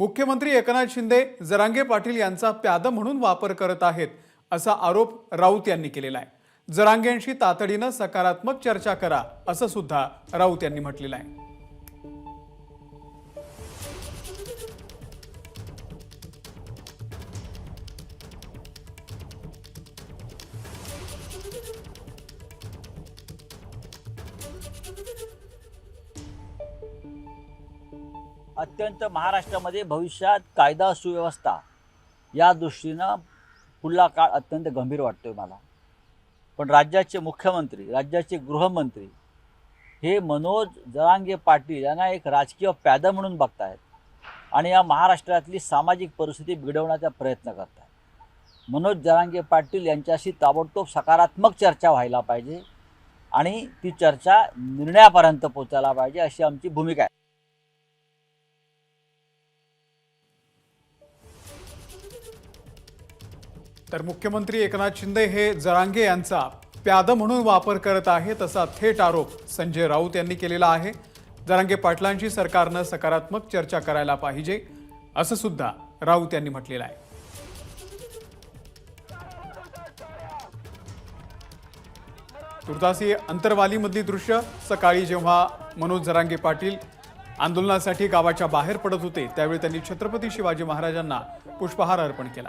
मुख्यमंत्री एकनाथ शिंदे जरांगे पाटील यांचा प्यादं म्हणून वापर करत आहेत असा आरोप राऊत यांनी केलेला आहे. जरांगेंशी तातडीनं सकारात्मक चर्चा करा असं सुद्धा राऊत यांनी म्हटलेलं आहे. अत्यंत महाराष्ट्रामध्ये भविष्यात कायदा सुव्यवस्था या दृष्टीनं पुढला काळ अत्यंत गंभीर वाटतोय मला. पण राज्याचे मुख्यमंत्री राज्याचे गृहमंत्री हे मनोज जरांगे पाटील यांना एक राजकीय प्यादा म्हणून बघतायत आणि या महाराष्ट्रातली सामाजिक परिस्थिती बिघडवण्याचा प्रयत्न करत आहेत मनोज जरांगे पाटील यांच्याशी ताबडतोब सकारात्मक चर्चा व्हायला पाहिजे आणि ती चर्चा निर्णयापर्यंत पोचायला पाहिजे अशी आमची भूमिका आहे. तर मुख्यमंत्री एकनाथ शिंदे हे जरांगे यांचा प्याद म्हणून वापर करत आहेत असा थेट आरोप संजय राऊत यांनी केलेला आहे. जरांगे पाटलांशी सरकारनं सकारात्मक चर्चा करायला पाहिजे असं सुद्धा राऊत यांनी म्हटलेलं आहे. तुर्तासी अंतरवालीमधली दृश्य सकाळी जेव्हा मनोज जरांगे पाटील आंदोलनासाठी गावाच्या बाहेर पडत होते त्यावेळी त्यांनी छत्रपती शिवाजी महाराजांना पुष्पहार अर्पण केला.